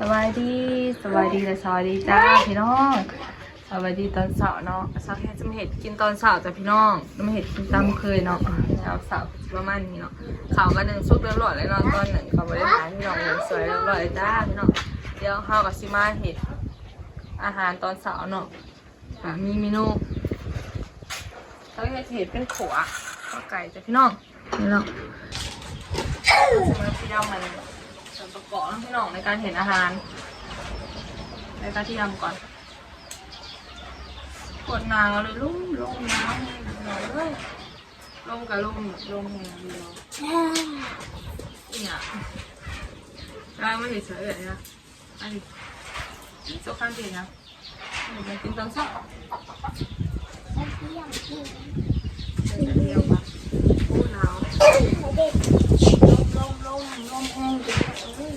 สบายดีสบายดีและสวัสดีจ้าพี่น้องสวัสดีตอนเสาร์เนาะสักแค่จะมาเห็ดกินตอนเสาร์จ้ะพี่น้องจะมาเห็ดกินตามเคยเนาะเช้าเสาร์ประมาณนี้เนาะข่าวกันหนึ่งซุกเรียบร้อยแล้วเนาะตอนหนึ่งเขาไม่ได้ถ่ายพี่น้องเลยสวยเรียบร้อยจ้าพี่น้องเดี๋ยวข้าวกับซิมาเห็ดอาหารตอนเสาร์เนาะอะมีเมนูเขาจะเห็ดเป็นขัวข้าวไก่จ้ะพี่น้องนี่เนาะจะมาที่เรามันส่ วนประกอบพี่น้องในการเห็นอาหารในการที่ทำก่อนกดนาวเลยลุ่มลมน้ำหน่อยเลยลมกับลมลมอย่างเดียวเนี่ยได้ไม่เฉยเลยนะอันนี้โซ่ข้างเดียนะเดี๋ยวกินตอนเช้าเดี๋ยวเดียวมาโอ้หนาวลมลมลมลมแห้งจังเลย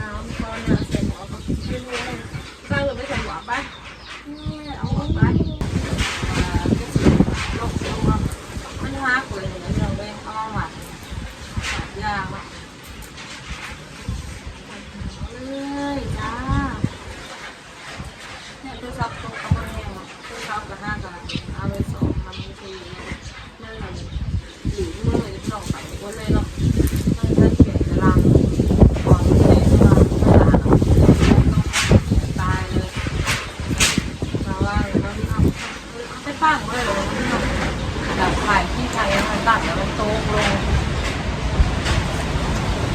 น้ำตอนน่ะใส่หมอก็ไม่รู้เลยป้าเลยไม่ใส่หมอป่ะเอาหมอป่ะลงลงมามันห้าคนเลยนะเราเลยเอามาหวานยากอะเลยจ้า เนี่ยตัวซับตัวเขาไม่แห้งอะตัวซับกับห้ากันเอาไปสองทำไม่ดีนั่นแหละหรือเมื่อไหร่จะต้องไปวันเลยเราะมันจะเขียนจะลังก่อนเลยว่าตายเลยมาว่าเราที่ทำไม่ตั้งเลยแบบถ่ายที่ไทยมันตั้งแล้วมันโต๊ะลง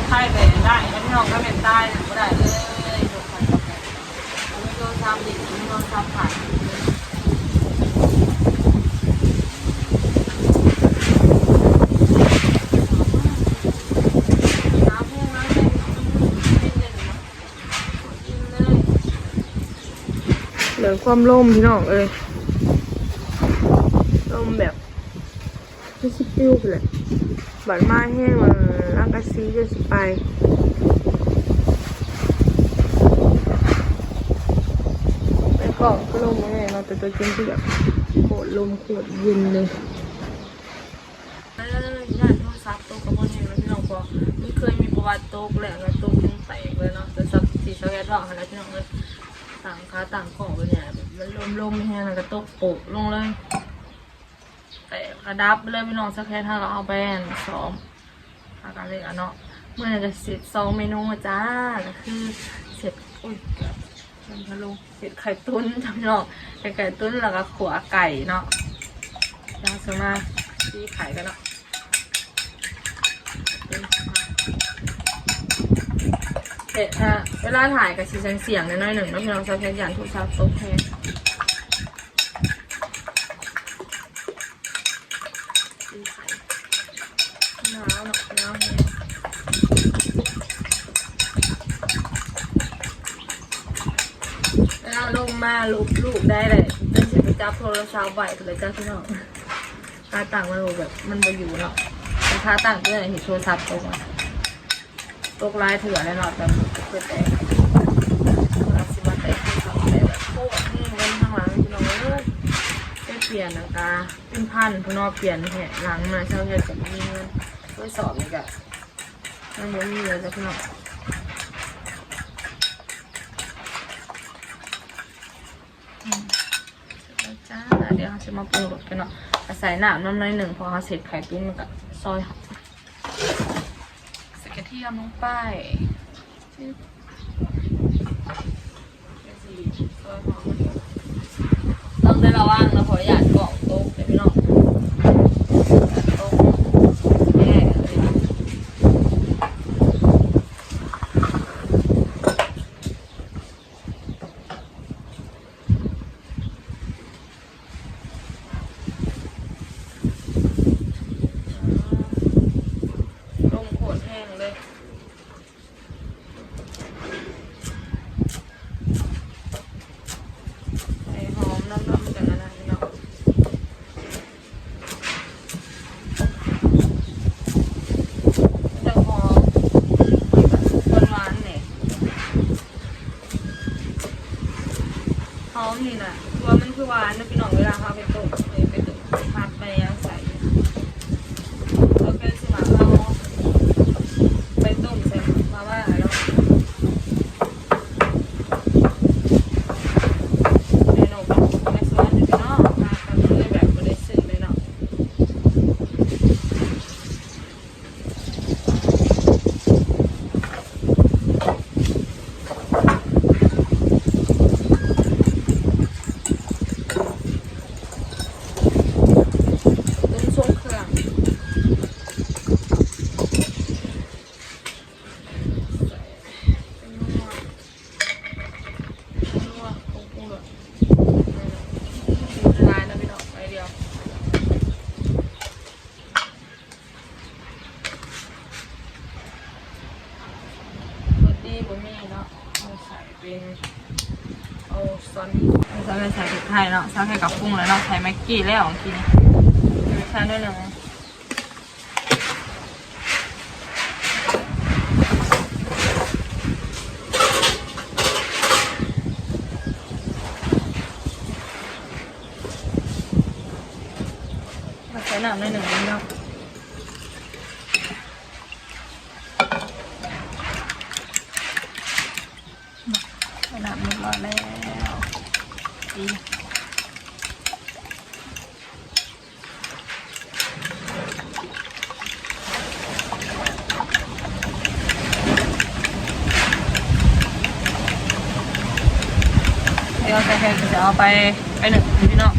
ไทยไปได้แล้วพี่น้องก็เป็นใต้ก็ได้เลยถูกกันไม่โดนทำดิไม่โดนทำผ่านน้ำแห้งน้ำแห้งเย็นๆกินเลย เหลื อความล่มพี่น้องเอ้ยล่มแบบไม่ชิปิ้วไปเลยบัดมาแห้งมันร่างกายซีจะสิไปไปกาะก็ลมแห้งเนาะแต่ตัวจริงคือแบบโคตรลมโคตรเย็นเลยย่านโทรศัพท์โตกับพ่อเนี่ยพี่น้องพอมันเคยมีประวัติโตกแหละแล้วโตกยังแตกเลยเนาะแต่สับสีสแกตหลอกนะพี่น้องเลย ต่างค้าต่างของไปเนี่ยมันลมลมแห้งแล้วก็ตกโปกลงเลยแต่กระดับไปเลยพี่น้องสักแค่ถ้าเราเอาไปอันซ้อมหากันเลยอะเนาะเมื่อจะเสร็จสองเมนูจ้าก็คือเสร็จอุ้ยเกือบเริ่มทะลุเสร็จไข่ตุ้นจ้ะพี่น้องไข่ไก่ตุ้นแล้วก็ขัวไก่เนาะย่างสมาที่ไข่กันเนาะ เสร็จฮะเวลาถ่ายกับสีเสียงน้อยๆหนึ่งแล้วพี่น้องสักแค่ยันทุกชาติโต๊ะแพงกินไข่น้ำหนักน้ำเนี่ยแล้วลงมาลูกลูกได้เลยเป็นสียไปจับโทรศัพท์ไหวไปเลยจ้าพี่น้องค่าต่างมันแบบมันไปอยู่เนาะเป็นค่าต่างเพื่อเห็นโทรศัพท์ตกอะ ตกลายเถื่อนเลยเนาะแต่มันเพื่อแต่เราสิมาแต่โทรศัพท์แต่แบบโคตรนี่เงินข้างหลังพี่น้องเอ้ยได้เปลี่ยนนะคะเป็นพันพี่น้องเปลี่ยนแหะหลังมาเช่าเงินกับมีเงินด้วยสอบนี่กะมันยังมีเลยจ้ะพี่น้องอืมแล้วจ้าเดี๋ยวเราจะมาปรุงรสกันเนาะอาศัยน้ำน้ำน้อยหนึ่งพอเราเสร็จไข่ตุ้นมันกับซอย ทียมลงไปจิ๊บเดี๋ยวสิซองได้ระวังนะเพราะอยากเกาะโต๊ะเลยพี่น้องโต๊ะแย่เลยนะลมโคตรแห้ งเลย ไอ้หอมน้ำๆกันนะนะพี่น้อง บุมี่เนาะเอาใส่เป็น เอาซอนใส่ใส่พริกไทยเนาะใส่ไข่กับปรุงแล้วเนาะใส่แม็กกี้แล้วของกินใส่ด้วยหนึ่งมาใส่น้ำด้วยหนึ่งเนาะระดับเรียบร้อยแล้ว เดี๋ยวใส่แค่จะเอาไปไปหนึ่งพี่น้อง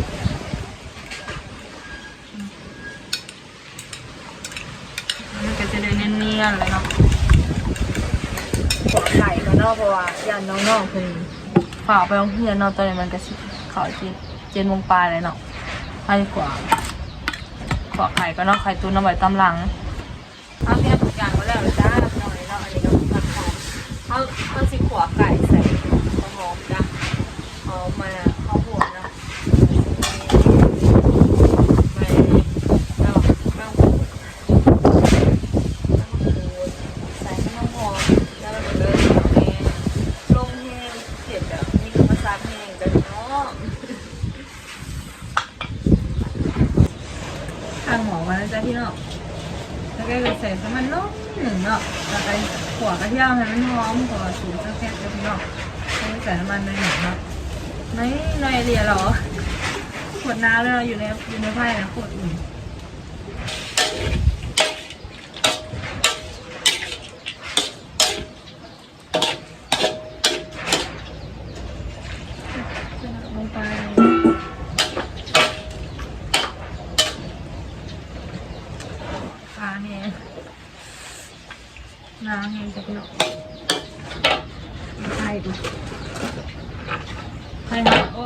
มันก็จะได้เนียนๆเลยเนาะขวไข่ก็นอกเพราะว่ายันน้องๆคือ ข่ากไปโรงเรียนเนาะตอนนี้มันก็สิข่าจีเจนวงปลายเลยเนาะให้ขวาขวไข่ก็นาะไข่ตุ้นเอาไว้ตำหลังเอาเตรียมทุกอย่างไว้แล้วจ้าเอาเลยเนาะอันนี้เนาะผัดหอมเอาเอาสิขวไก่ใส่หัวหอมจ้ะหอมมาข้าวโพดเนาะไปแล้วข้าวโพด ใส่น้ำหอมแล้วมันก็เลยแห้งลงแห้งเผ็ดแบบนี่ก็มาซักแห้งกันเนาะทางหมอมาแล้วจ้ะพี่เนาะแล้วก็เลยใส่น้ำมันน้อยหนึ่งเนาะแล้วก็ขั่วกระเทียมให้มันหอมก่อนสูตรแซ่บๆจ้ะพี่เนาะแล้วก็ใส่น้ำมันในอยหนึ่งเนาะไม่ในอยเดียเหรอ ขวดน้ำเลยอยู่ในอยู่ในไพ่นะขวดอื่น ลงไปขาแห้งน้ำแห้งจะเป็นหรอกไข่ดูไข่ค่ะโอ้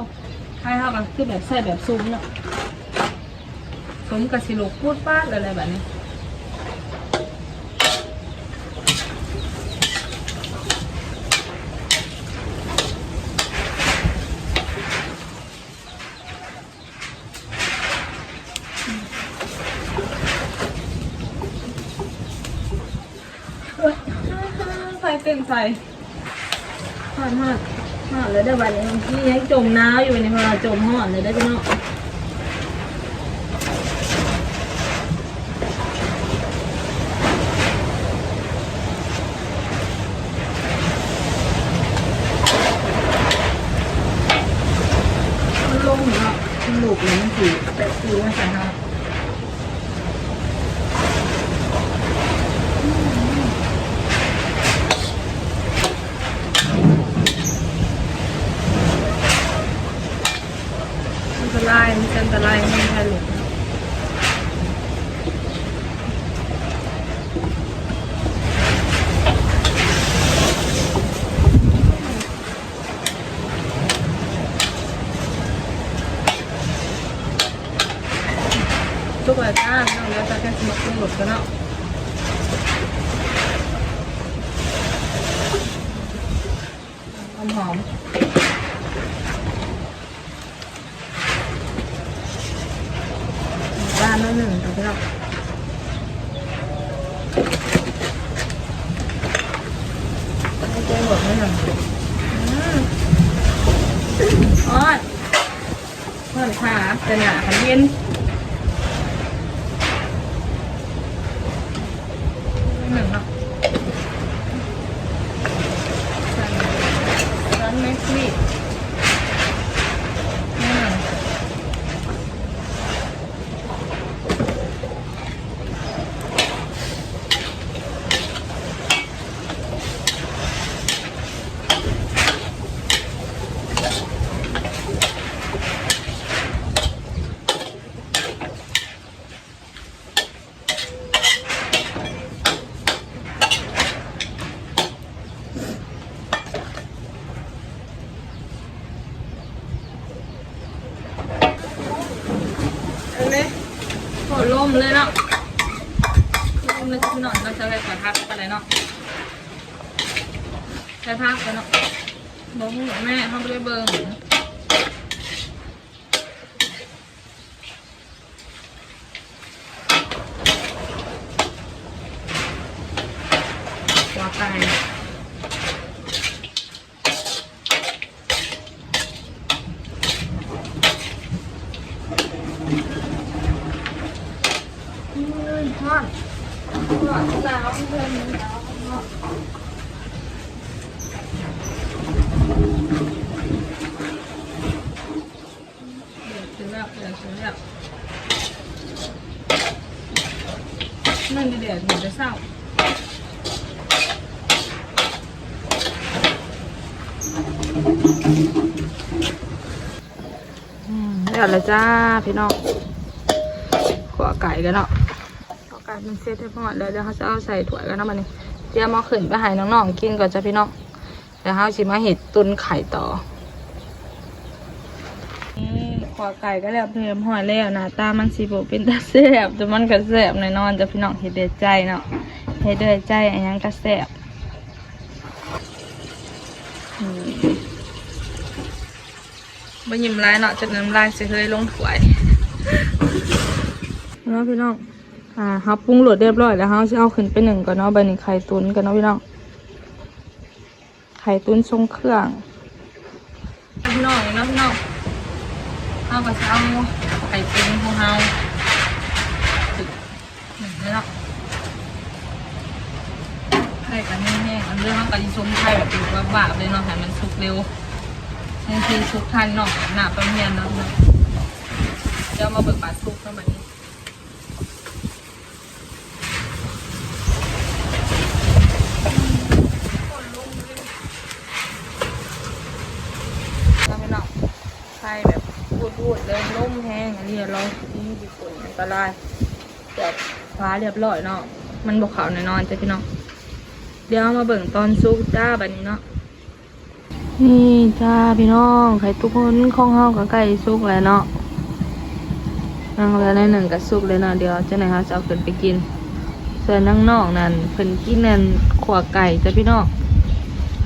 ไข่ค่ะก็คือแบบใส่แบบซุ้มเนาะซุ้มกับสิลกพูดป้าดอะไรแบบนี้ไฟเป็นไฟหอดหอด หอดเลยได้วันนี้พี่ยังจมน้ำอยู่ในพอจมหอดเลยได้พี่น้องมันลงเนาะมันหลุกเลยมันสีแบบสีมันใส่เนาะ อันตรายมันจะอันตรายไม่ใช่หรอก ทุกวันจ้าน้องเดี๋ยวจะแค่สมัครตำรวจกันเนาะหอมหอมๆด้านละหนึ่งค่ะพี่น้องไม่เจ๊หมดไม่หนึ่งอืมอ๋อเพื่อนขาจะหนาขันเย็นงเนาะใส่ร้านแม็กซี่หนึ่ง อันนี้โหล่มเลยเนาะล่มเลยพี่หน่อยเราจะไปขอทักกันเลยเนาะ ใช้พักกันเนาะบอกหูแม่เขาไปเลยเบิ่งหัวไก่อืมทอดทอดสาวเพื่อนสาวเนาะ เดือดแล้วเดือดซื้อแล้วนั่นเดือดเดือดจะเศร้าอืมเดือดแล้วจ้าพี่น้องขัวไก่กันเนาะขัวไก่เป็นเซตให้พ่อแล้วเดี๋ยวเขาจะเอาใส่ถ้วยกันนะมันนี่เตรียมมาขึ้นไปให้น้องๆกินก่อนจ้ะพี่น้อง เดี๋ยวเขาชิมาเห็ดตุนไข่ต่อนี่ขวาไก่ก็แล้วเพิ่มหอยแล้วน้าตามันสีโบเป็นตาแซ่บแต่มันก็แซ่บแน่นอนจะพี่น้องเฮ็ดเดือดใจเนาะเฮ็ดเดือดใจอันยังก็แซ่บอืมบ่ยิ้มลายเนาะจนน้ำลายสิเคยลงถ้วยเนาะพี่น้อง อ่าครับปรุงรสเรียบร้อยแล้วเฮาสิเอาขึ้นไปหนึ่งก่อนเนาะบัดนี้ไข่ตุนกันเนาะพี่น้อง ข่ตุ๋นทรงเครื่องพี่น้องเนาะพี่น้องเอากระเช้าไข่เป็นของเฮานึ่งแล้วไข่กันแห้งๆอันเรื่องของกระทิส้มไข่แบบเป็นบาบๆเลยเนาะให้มันสุกเร็วบางทีสุกทันเนาะหนาประเมียนเนาะเนาะเดี๋ยวมาเบิกบาทสุกแล้วแบบนี้แล้วไม่เนาะ ไข่แบบพูดๆเลยนุ่มแห้งอันนี้เราที่ญี่ปุ่นอันตรายแบบฟ้าเรียบร้อยเนาะมันบกขาวแน่นอนจ้ะพี่น้องเดี๋ยวมาเบิ่งตอนซุกจ้าแบบนี้เนาะนี่จ้าพี่น้องไข่ทุกคนของเฮากับไก่ซุกแล้วเนาะนั่งแล้วในหนึ่งกับซุกเลยเนาะเดี๋ยวเจ้าไหนคะจะเอาขึ้นไปกิน ส่วนนั่งนอกนั่นเพิ่นกินนั่นขวาไก่จ้ะพี่น้อง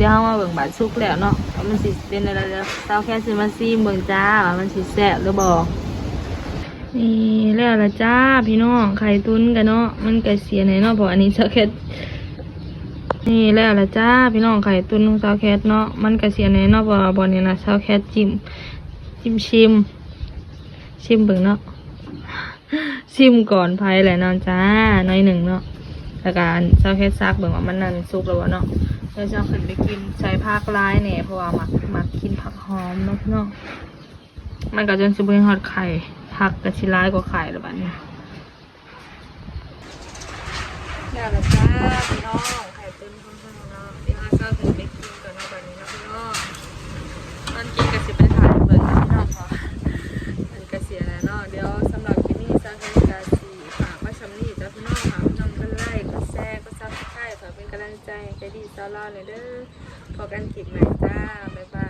ดี๋ยวเรามาเบิ่งบาดซุกแล้วเนาะว่ามันสิเป็นอะไรเดี๋ยวเช้าแค่ซื้อมาซีมเบิ่งจ้าว่ามันสิแซ่บหรือบ่นี่แล้วละจ้าพี่น้องไข่ตุ้นกันเนาะมันก็เสียแน่เนาะเพราะอันนี้เช้าแค่นี่แล้วละจ้าพี่น้องไข่ตุ้นของเช้าแคทเนาะมันก็เสียแน่เนาะเพราะว่าบ่นี่นะเช้าแคทจิ้มจิ้มชิม ชิมเบิ่งเนาะชิมก่อนไผแหละนาะจ้าน้อยหนึ่งเนาะแล้วก็เช้าแคทซักเบิ่งว่ามันนั่นสุกแล้วเนาะ เราจะเอาขึ้นไปกินใส่ผักร้ายเนี่ยเพราะว่ามักมักกินผักหอมเนาะพี่น้องมันก็จนสิบเป็นฮอดไข่ผักกระชิร้ายกว่าไข่หรือแบบนี้ได้แล้วจ้าพี่น้องไข่ตุ้นของเราเนาะเดี๋ยวเราจะเอาขึ้นไปกินกันนาะแบบนี้นะพี่น้องตอนกินกระสิบไปถ่ายเปิดเนาะพี่น้องค่ะมันกระเสียแล้วเนาะเดี๋ยว ใจให้ใจดีซาลาเลยเด้อพอกันคลิปใหม่จ้า บ๊ายบาย